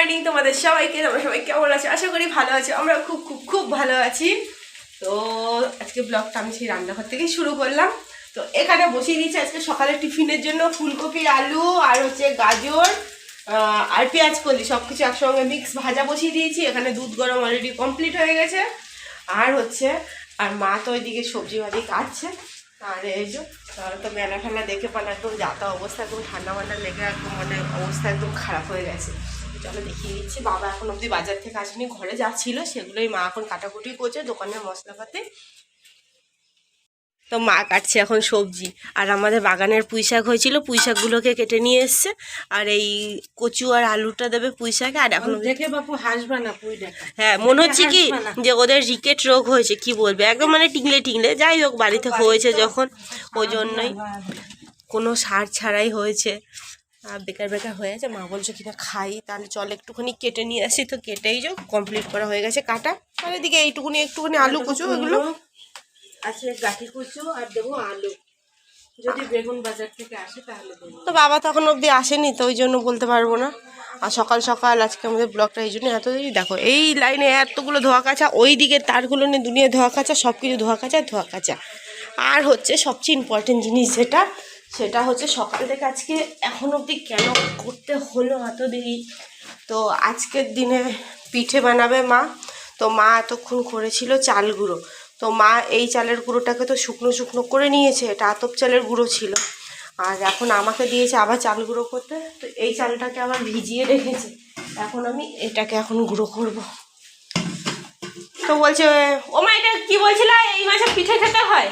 Morning তোমাদের সবাইকে, তোমরা সবাই কেমন আছো? আশা করি ভালো আছো। আমরা খুব খুব খুব ভালো আছি। তো আজকে ব্লগটা আমি সেই রান্নাঘর থেকে শুরু করলাম। তো এখানে বসিয়ে দিয়েছি আজকে সকালে টিফিনের জন্য ফুলকপি আলু আর হচ্ছে গাজর আর পেঁয়াজ কলি। সব কিছু একসঙ্গে মিক্স ভাজা বসিয়ে দিয়েছি। এখানে দুধ গরম অলরেডি কমপ্লিট হয়ে গেছে। আর হচ্ছে, আর মা তো ওইদিকে সবজি ভাজি কাটছে। আর এই যে, তাহলে তো মেলা ঠেলা দেখে পালা, একদম যাতা অবস্থা, একদম ঠান্ডা মান্ডা লেগে একদম মানে অবস্থা একদম খারাপ হয়ে গেছে। চলো দেখিয়ে দিচ্ছি। বাবা এখন অবধি বাজার থেকে আসেনি ঘরে যা ছিল সেগুলোই মা এখন কাটাকুটি করছে দোকানের মশলাপাতি তো মা কাটছে এখন সবজি। আর আমাদের বাগানের পুঁই শাক হয়েছিল পুঁই শাকগুলোকে কেটে নিয়ে এসছে। আর এই কচু আর আলুটা দেবে পুঁই শাকে আর এখন দেখে বাপু হাসবে না পুই দেখা হ্যাঁ মনে হচ্ছে কি যে ওদের রিকেট রোগ হয়েছে কি বলবে? একদম মানে টিংলে টিংলে যাই হোক বাড়িতে হয়েছে যখন ওই জন্যই কোনো সার ছাড়াই হয়েছে। বেকার বেকার হয়ে আছে। মা বলছে কিনা খাই তাহলে চল একটুখানি কেটে নিয়ে আসি। তো কেটেই যাও কমপ্লিট করা হয়ে গেছে কাটা। আর এদিকে এইটুকুনি একটুখানি আলু কুচু এগুলো। আছে গাঠি কুচু আর দেবো আলু। যদি বেগুন বাজার থেকে আসে তাহলে তো বাবা তখন অবধি আসেনি তো ওই জন্য বলতে পারব না। আর সকাল সকাল আজকে আমাদের ব্লগটা এই জন্য এত দেরি। দেখো এই লাইনে এতগুলো ধোয়া কাচা ওই দিকে তারগুলো নিয়ে দুনিয়া ধোয়া কাচা সব কিছু ধোয়া কাচা ধোয়া কাচা আর হচ্ছে সবচেয়ে ইম্পর্টেন্ট জিনিস যেটা সেটা হচ্ছে সকাল থেকে আজকে এখন অবধি কেন করতে হলো এত দেরি তো আজকের দিনে পিঠে বানাবে মা। তো মা এতক্ষণ করেছিল চাল গুঁড়ো। তো মা এই চালের গুঁড়োটাকে তো শুকনো শুকনো করে নিয়েছে, এটা আতপ চালের গুঁড়ো ছিল। আর এখন আমাকে দিয়েছে আবার চাল গুঁড়ো করতে। তো এই চালটাকে আবার ভিজিয়ে রেখেছে। এখন আমি এটাকে এখন গুঁড়ো করব। তো বলছে ও মা এটা কি বলছিল? এই মাসে পিঠে খেতে হয়?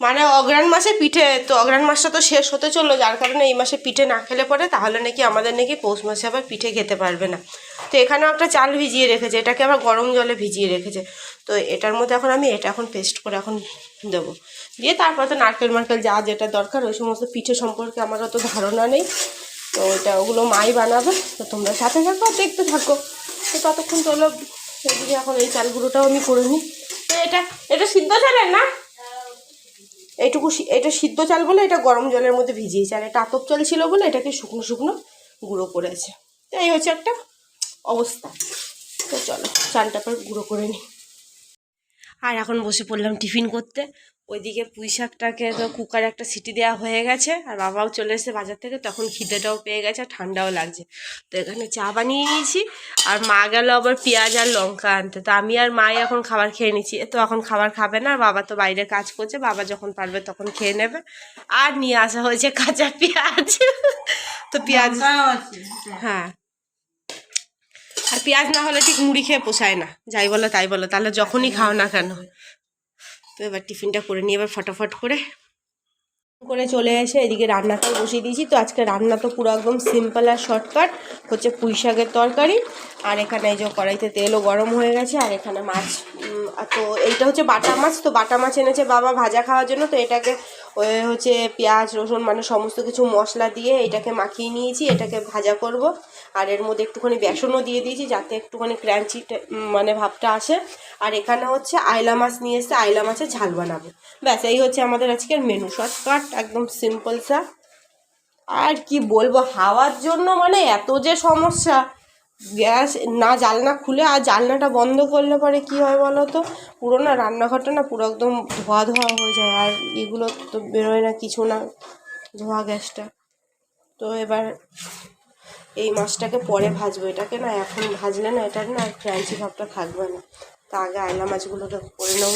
মানে অগ্রাণ মাসে পিঠে, তো অগ্রাণ মাসটা তো শেষ হতে চলল, যার কারণে এই মাসে পিঠে না খেলে পরে তাহলে নাকি আমাদের নাকি পৌষ মাসে আবার পিঠে খেতে পারবে না। তো এখানেও একটা চাল ভিজিয়ে রেখেছে, এটাকে আবার গরম জলে ভিজিয়ে রেখেছে। তো এটার মধ্যে এখন আমি এটা এখন পেস্ট করে এখন দেবো। দিয়ে তারপর তো নারকেল মার্কেল যা যেটা দরকার, ওই সমস্ত পিঠে সম্পর্কে আমার অত ধারণা নেই। তো এটা ওগুলো মাই বানাবে, তো তোমরা সাথে থাকো দেখতে থাকো। তো ততক্ষণ চলো, এদিকে এখন এই চালগুলোটাও আমি করে নিই। তো এটা এটা সিদ্ধ চালের না? এইটুকু এটা সিদ্ধ চাল বলে এটা গরম জলের মধ্যে ভিজিয়েছে, আর এটা আতপ চাল ছিল বলে এটাকে শুকনো শুকনো গুঁড়ো করেছে। তো এই হচ্ছে একটা অবস্থা। তো চলো চালটা পর গুঁড়ো করে নিই। আর এখন বসে পড়লাম টিফিন করতে। ওইদিকে পুঁই শাকটাকে তো কুকারে একটা সিটি দেওয়া হয়ে গেছে আর বাবাও চলে এসেছে বাজার থেকে তখন খিদেটাও পেয়ে গেছে আর ঠান্ডাও লাগছে। তো এখানে চা বানিয়ে নিয়েছি আর মা গেল আবার পেঁয়াজ আর লঙ্কা আনতে। তো আমি আর মাই এখন খাবার খেয়ে নিচ্ছি। এ তো এখন খাবার খাবে না আর বাবা তো বাইরে কাজ করছে বাবা যখন পারবে তখন খেয়ে নেবে। আর নিয়ে আসা হয়েছে কাঁচা পেঁয়াজ। তো পেঁয়াজ হ্যাঁ। আর পেঁয়াজ না হলে ঠিক মুড়ি খেয়ে পোষায় না। যাই বলো, তাই বলো, তাহলে যখনই খাও না কেন। তো এবার টিফিনটা করে নিয়ে এবার ফটাফট করে। করে চলে এসে এদিকে রান্নাটাও বসিয়ে দিয়েছি। তো আজকে রান্না তো পুরো একদম সিম্পল আর শর্টকাট হচ্ছে পুঁই শাকের তরকারি। আর এখানে এই যে কড়াইতে তেলও গরম হয়ে গেছে, আর এখানে মাছ তো এইটা হচ্ছে বাটা মাছ। তো বাটা মাছ এনেছে বাবা ভাজা খাওয়ার জন্য, তো এটাকে ওই হচ্ছে পেঁয়াজ, রসুন মানে সমস্ত কিছু মশলা দিয়ে এটাকে মাখিয়ে নিয়েছি, এটাকে ভাজা করব। আর এর মধ্যে একটুখানি বেসনও দিয়ে দিয়েছি যাতে একটুখানি ক্র্যাঞ্চি মানে ভাবটা আসে। আর এখানে হচ্ছে আইলা মাছ নিয়ে এসে আইলা মাছের ঝাল বানাবো। ব্যাস, এই হচ্ছে আমাদের আজকের মেনু শর্টকাট একদম সিম্পল সা আর কি বলব, হাওয়ার জন্য মানে এত যে সমস্যা। গ্যাস না জালনা খুলে আর জালনাটা বন্ধ করলে পরে কি হয় বলো তো? পুরো না রান্নাঘরটা না পুরো একদম ধোয়া ধোয়া হয়ে যায় আর এগুলো তো বেরোয় না কিছু না, ধোয়া গ্যাসটা। তো এবার এই মাছটাকে পরে ভাজবো। এটাকে না এখন ভাজলে না এটার না ক্রাঞ্চি ভাবটা থাকবে না। তা আগে আয়লা মাছগুলোকে করে নেব।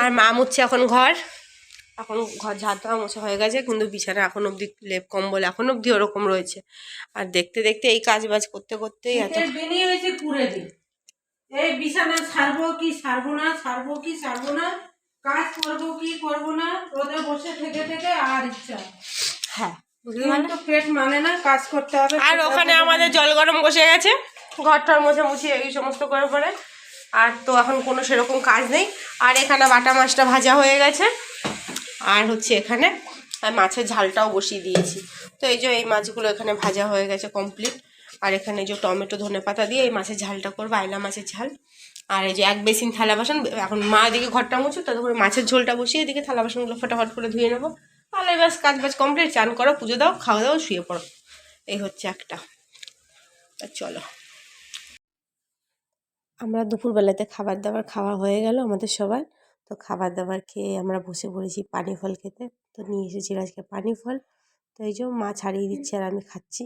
আর মা মুচ্ছে এখন ঘর। এখন ঘর ঝাড় দেওয়া মোছা হয়ে গেছে কিন্তু বিছানা এখন অবধি লেপ কম্বল এখন অবধি ওরকম রয়েছে। আর দেখতে দেখতে এই কাজ বাজ করতে করতেই এত দিন। এই বিছানা ছাড়বো কি ছাড়বো না ছাড়বো কি ছাড়বো না কাজ করব কি করব না রোদে বসে থেকে থেকে আর ইচ্ছা হ্যাঁ পেট মানে না কাজ করতে হবে আর ওখানে আমাদের জল গরম বসে গেছে ঘরটার মধ্যে মুছি এই সমস্ত করে পরে। আর তো এখন কোনো সেরকম কাজ নেই আর এখানে বাটা মাছটা ভাজা হয়ে গেছে। আর হচ্ছে এখানে মাছের ঝালটাও বসিয়ে দিয়েছি। তো এই যে এই মাছগুলো এখানে ভাজা হয়ে গেছে কমপ্লিট আর এখানে যে টমেটো, ধনে পাতা দিয়ে এই মাছের ঝালটা করব, আইলা মাছের ঝাল। আর এই যে এক বেসিন থালা বাসন, এখন মা এদিকে ঘরটা মুছু ততক্ষণ মাছের ঝোলটা বসিয়ে এদিকে থালা বাসনগুলো ফটাফট করে ধুয়ে নেব। তাহলে ব্যাস, কাজ বাজ কমপ্লিট চান করো, পুজো দাও, খাওয়া দাও, শুয়ে পড়ো। এই হচ্ছে একটা। চলো। আমরা দুপুরবেলাতে খাবার দাবার খাওয়া হয়ে গেল আমাদের সবার। তো খাবার দাবার খেয়ে আমরা বসে পড়েছি পানি ফল খেতে। তো নিয়ে এসেছি আজকে পানি ফল। তো এই যে মা ছাড়িয়ে দিচ্ছে আর আমি খাচ্ছি।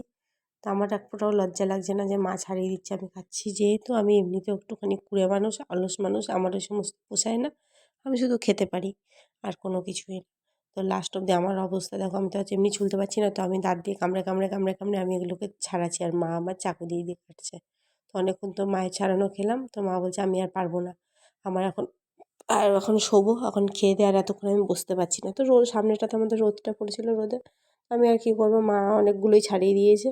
তো আমার এক ফোঁটাও লজ্জা লাগছে না যে মা ছাড়িয়ে দিচ্ছে আমি খাচ্ছি। যেহেতু আমি এমনিতেও একটুখানি কুড়ে মানুষ অলস মানুষ আমার ওই সমস্ত পোষায় না আমি শুধু খেতে পারি আর কোনো কিছুই না। তো লাস্ট অব্দি আমার অবস্থা দেখো আমি তো আজ এমনি চলতে পারছি না তো আমি দাঁত দিয়ে কামড়ে কামড়ে কামড়ে কামড়ে আমি এগুলোকে ছাড়াচ্ছি আর মা আমার চাকু দিয়ে দিয়ে কাটছে। তো অনেকক্ষণ তো মায়ের ছাড়ানো খেলাম তো মা বলছে আমি আর পারব না। আমার এখন আর এখন শোবো, এখন খেয়ে দিয়ে আর এতক্ষণ আমি বসতে পারছি না। তো রোদ সামনেটাতে আমাদের রোদটা পড়েছিল রোদে। আমি আর কী করব, মা অনেকগুলোই ছাড়িয়ে দিয়েছে।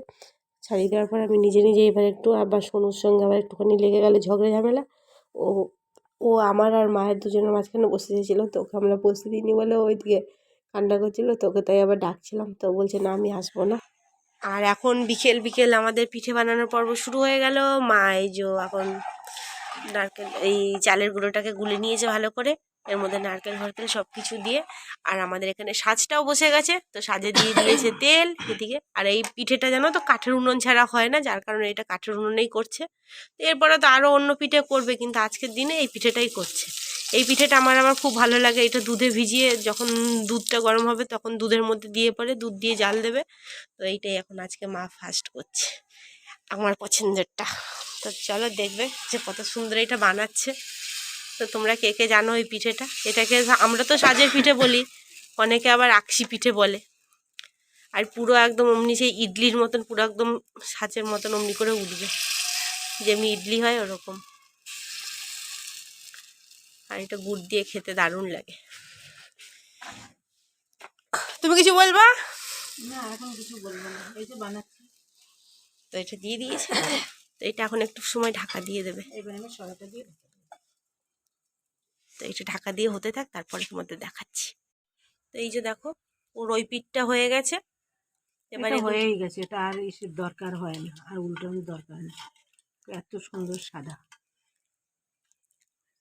ছাড়িয়ে দেওয়ার পর আমি নিজে নিজে এবার একটু আবার সোনুর সঙ্গে আবার একটুখানি লেগে গেলে ঝগড়া ঝামেলা। ও ও আমার আর মায়ের দুজনের মাঝখানে বসে চেয়েছিলো তো ওকে আমরা বসতে দিইনি বলে ওইদিকে কান্না করছিল তোকে তাই আবার ডাকছিলাম, তো বলছে, না, আমি আসব না। আর এখন বিকেল বিকেল আমাদের পিঠে বানানোর পর্ব শুরু হয়ে গেল। মা, এই যে এখন নারকেল এই চালের গুঁড়োটাকে গুলে নিয়েছে ভালো করে। এর মধ্যে নারকেল ফারকেল সব কিছু দিয়ে আর আমাদের এখানে সাজটাও বসে গেছে। তো সাজে দিয়ে দিয়েছে তেল এদিকে। আর এই পিঠেটা জানো তো কাঠের উনুন ছাড়া হয় না যার কারণে এটা কাঠের উনুনেই করছে। তো এরপরে তো আরও অন্য পিঠে করবে কিন্তু আজকের দিনে এই পিঠেটাই করছে। এই পিঠেটা আমার আমার খুব ভালো লাগে। এটা দুধে ভিজিয়ে যখন দুধটা গরম হবে তখন দুধের মধ্যে দিয়ে পরে দুধ দিয়ে জাল দেবে। তো এইটাই এখন আজকে মা ফার্স্ট করছে আমার পছন্দেরটা। তো চলো দেখবে যে কত সুন্দর এটা বানাচ্ছে। তো তোমরা কে কে জানো এই পিঠেটা? এটাকে আমরা তো সাজের পিঠে বলি অনেকে আবার আকসি পিঠে বলে। আর পুরো একদম অমনি সেই ইডলির মতন পুরো একদম সাজের মতন অমনি করে উঠবে। যেমনি ইডলি হয় ওরকম। আর এটা গুড় দিয়ে খেতে দারুণ লাগে। তুমি কিছু বলবা? না এখন কিছু বলব না। এই যে বানাচ্ছি। তো এটা দিয়ে দিয়েছে। তো এটা এখন একটু সময় ঢাকা দিয়ে দেবে। তো এটা ঢাকা দিয়ে হতে থাক তারপরে তোমাদের দেখাচ্ছি। তো এই যে দেখো ওর ওই পিঠটা হয়ে গেছে। এবারে হয়েই গেছে এটা আর ইসের দরকার হয় না আর উল্টানোর দরকার নেই। এত সুন্দর সাদা।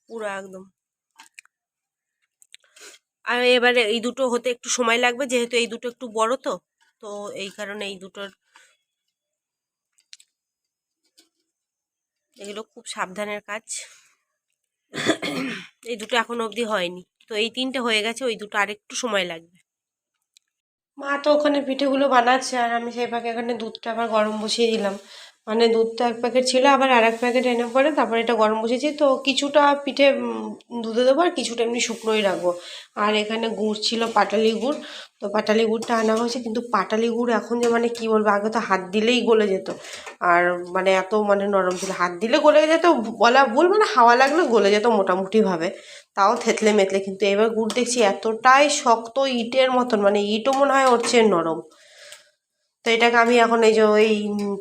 পুরো একদম। আর এবারে এই দুটো হতে একটু সময় লাগবে যেহেতু এই দুটো একটু বড় তো তো এই কারণে এই দুটোর এগুলো খুব সাবধানের কাজ। এই দুটো এখনও অবধি হয়নি। তো এই তিনটে হয়ে গেছে, ওই দুটো আরেকটু সময় লাগবে। মা তো ওখানে পিঠেগুলো বানাচ্ছে, আর আমি সেই ফাঁকে এখানে দুধটা আবার গরম বসিয়ে দিলাম। মানে দুধটা এক প্যাকেট ছিল, আবার আর এক প্যাকেট এনে পরে তারপরে এটা গরম বসিয়েছি তো কিছুটা পিঠে দুধে দেবো আর কিছুটা এমনি শুকনোই রাখব। আর এখানে গুড় ছিল পাটালি গুড়। তো পাটালি গুড়টা আনা হয়েছে, কিন্তু পাটালি গুড় এখন যে মানে কি বলব, আগে তো হাত দিলেই গলে যেত। আর মানে এত মানে নরম ছিল, হাত দিলে গলে যেত, বলা ভুল মানে হাওয়া লাগলে গলে যেত মোটামুটিভাবে। তাও থেতলে মেতলে কিন্তু এবার গুড় দেখছি এতটাই শক্ত ইটের মতন মানে ইটও মনে হয় ওর চেয়ে নরম। তো এটাকে আমি এখন এই যে ওই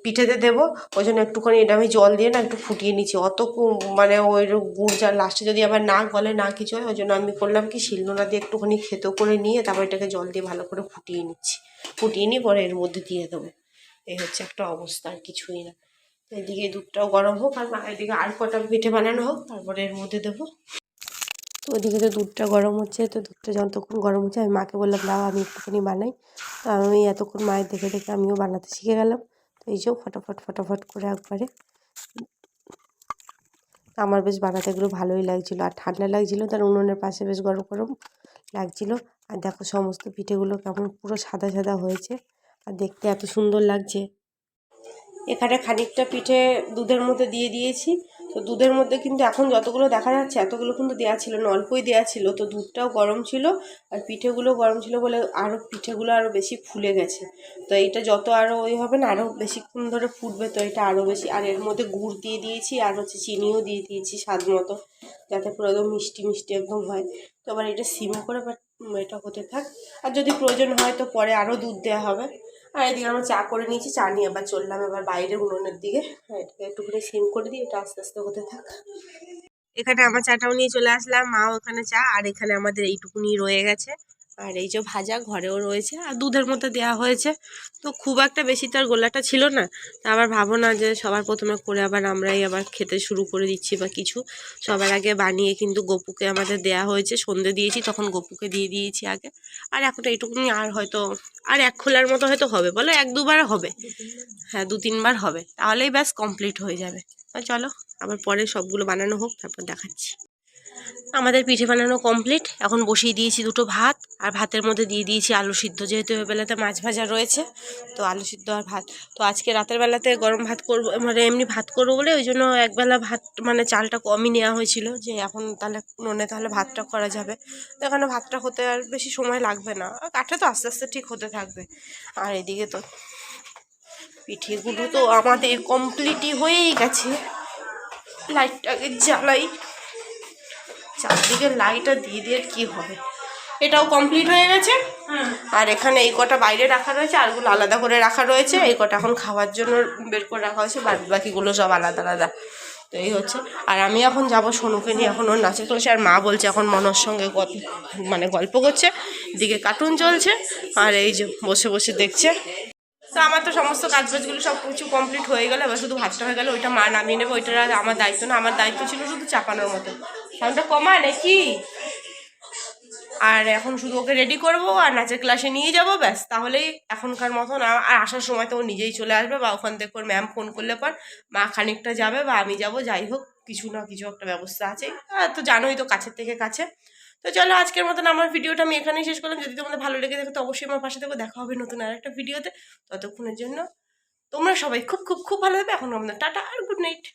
পিঠেতে দেবো। ওই জন্য একটুখানি এটা আমি জল দিয়ে না একটু ফুটিয়ে নিচ্ছি। অত মানে ওই গুড় যা লাস্টে যদি আবার না গলে, না কিছু হয়, ওই জন্য আমি করলাম কি শিলনোড়া দিয়ে একটুখানি খেতো করে নিয়ে তারপর এটাকে জল দিয়ে ভালো করে ফুটিয়ে নিচ্ছি। ফুটিয়ে নিয়ে পরে এর মধ্যে দিয়ে দেবো। এই হচ্ছে একটা অবস্থা, আর কিছুই না। এদিকে দুধটাও গরম হোক, আর এদিকে আর কটা পিঠে বানানো হোক, তারপরে এর মধ্যে দেবো। তো ওদিকে তো দুধটা গরম হচ্ছে, তো দুধটা যতক্ষণ গরম হচ্ছে, আমি মাকে বললাম, দাও, আমি একটুখানি বানাই। তো আমি এতক্ষণ মায়ের দেখে দেখে আমিও বানাতে শিখে গেলাম। তো এই যে ফটাফট ফটাফট করে একবারে আমার বেশ বানাতে এগুলো ভালোই লাগছিল। আর ঠান্ডা লাগছিল, তার উনুনের পাশে বেশ গরম গরম লাগছিল। আর দেখো, সমস্ত পিঠেগুলো কেমন পুরো সাদা সাদা হয়েছে। আর দেখতে এত সুন্দর লাগছে। এখানে খানিকটা পিঠে দুধের মধ্যে দিয়ে দিয়েছি। তো দুধের মধ্যে কিন্তু এখন যতগুলো দেখা যাচ্ছে, এতগুলো কিন্তু দেওয়া ছিল, না অল্পই দেওয়া ছিল। তো দুধটাও গরম ছিল আর পিঠেগুলো গরম ছিল বলে আরও পিঠেগুলো আরও বেশি ফুলে গেছে। তো এইটা যত আরও ওই হবে না আরও বেশিক্ষণ ধরে ফুটবে, তো এটা আরও বেশি। আর এর মধ্যে গুড় দিয়ে দিয়েছি আর হচ্ছে চিনিও দিয়ে দিয়েছি স্বাদ মতো, যাতে পুরো একদম মিষ্টি মিষ্টি একদম হয়। তো আবার এটা সিমে করে বাট এটা হতে থাক। আর যদি প্রয়োজন হয় তো পরে আরও দুধ দেওয়া হবে। আর এদিকে আমরা চা করে নিয়েছি, চা নিয়ে আবার চললাম এবার বাইরে উনুনের দিকে। হ্যাঁ এটাকে একটুখানি সিম করে দিই, এটা আস্তে আস্তে হতে থাক। এখানে আমার চাটাও নিয়ে চলে আসলাম, মাও ওখানে চা, আর এখানে আমাদের এইটুকুনি রয়ে গেছে। আর এই যে ভাজা ঘরেও রয়েছে আর দুধের মধ্যে দেওয়া হয়েছে। তো খুব একটা বেশি তার গোলাটা ছিল না। তা আবার ভাবো না যে সবার প্রথমে করে আবার আমরাই আবার খেতে শুরু করে দিচ্ছি বা কিছু। সবার আগে বানিয়ে কিন্তু গপুকে আমাদের দেয়া হয়েছে। সন্ধে দিয়েছি, তখন গপুকে দিয়ে দিয়েছি আগে। আর এখন এইটুকুনি আর হয়তো, আর এক খোলার মতো হয়তো হবে। বলো এক দুবার হবে। হ্যাঁ দু তিনবার হবে। তাহলেই ব্যাস কমপ্লিট হয়ে যাবে। চলো, আবার পরে সবগুলো বানানো হোক, তারপর দেখাচ্ছি। আমাদের পিঠে বানানো কমপ্লিট এখন বসিয়ে দিয়েছি দুটো ভাত, আর ভাতের মধ্যে দিয়ে দিয়েছি আলু সিদ্ধ, যেহেতু বেলাতে মাছ ভাজা রয়েছে, তো আলু সিদ্ধ আর ভাত। তো আজকে রাতের বেলাতে গরম ভাত করব মানে এমনি ভাত করব বলে ওই জন্য একবেলা ভাত মানে চালটা কমই নেওয়া হয়েছিল, যে এখন তাহলে নুনে তাহলে ভাতটা করা যাবে। তো এখানে ভাতটা হতে আর বেশি সময় লাগবে না। কাঠে তো আস্তে আস্তে ঠিক হতে থাকবে। আর এদিকে তো পিঠেগুলো তো আমাদের কমপ্লিটই হয়েই গেছে। লাইটটাকে জ্বালাই। চারদিকে লাইটটা দিয়ে দিয়ে কি হবে? এটাও কমপ্লিট হয়ে গেছে? আর এখানে এই কটা বাইরে রাখা রয়েছে আরগুলো আলাদা করে রাখা রয়েছে। এই কটা এখন খাওয়ার জন্য বের করে রাখা হয়েছে বাদ বাকিগুলো সব আলাদা আলাদা। তো এই হচ্ছে। আর আমি এখন যাব সোনুকে নিয়ে এখন ওর নাচের ক্লাসে আর মা বলছে এখন মনোর সঙ্গে মানে গল্প করছে দিকে কার্টুন চলছে আর এই যে বসে বসে দেখছে। তো আমার তো সমস্ত কাজ বাজগুলো সব কিছু কমপ্লিট হয়ে গেল এবার শুধু ভাতটা হয়ে গেল ওইটা মা নামিয়ে নেবে ওইটা আমার দায়িত্ব না আমার দায়িত্ব ছিল শুধু চাপানোর মতো। সাউন্ডটা কমা নাকি? আর এখন শুধু ওকে রেডি করব আর নাচের ক্লাসে নিয়ে যাব, ব্যাস। তাহলেই এখনকার মতন আর আসার সময় তো ও নিজেই চলে আসবে বা ওখান থেকে ওর ম্যাম ফোন করলে পর মা খানিকটা যাবে বা আমি যাব, যাই হোক, কিছু না কিছু একটা ব্যবস্থা আছে। তো জানোই তো কাছের থেকে কাছে। তো চলো আজকের মতন আমার ভিডিওটা আমি এখানেই শেষ করলাম। যদি তোমাদের ভালো লেগে থাকে তো অবশ্যই আমার পাশে থেকে। দেখা হবে নতুন আর একটা ভিডিওতে। ততক্ষণের জন্য তোমরা সবাই খুব খুব খুব ভালো হবে এখন আমাদের টাটা আর গুড নাইট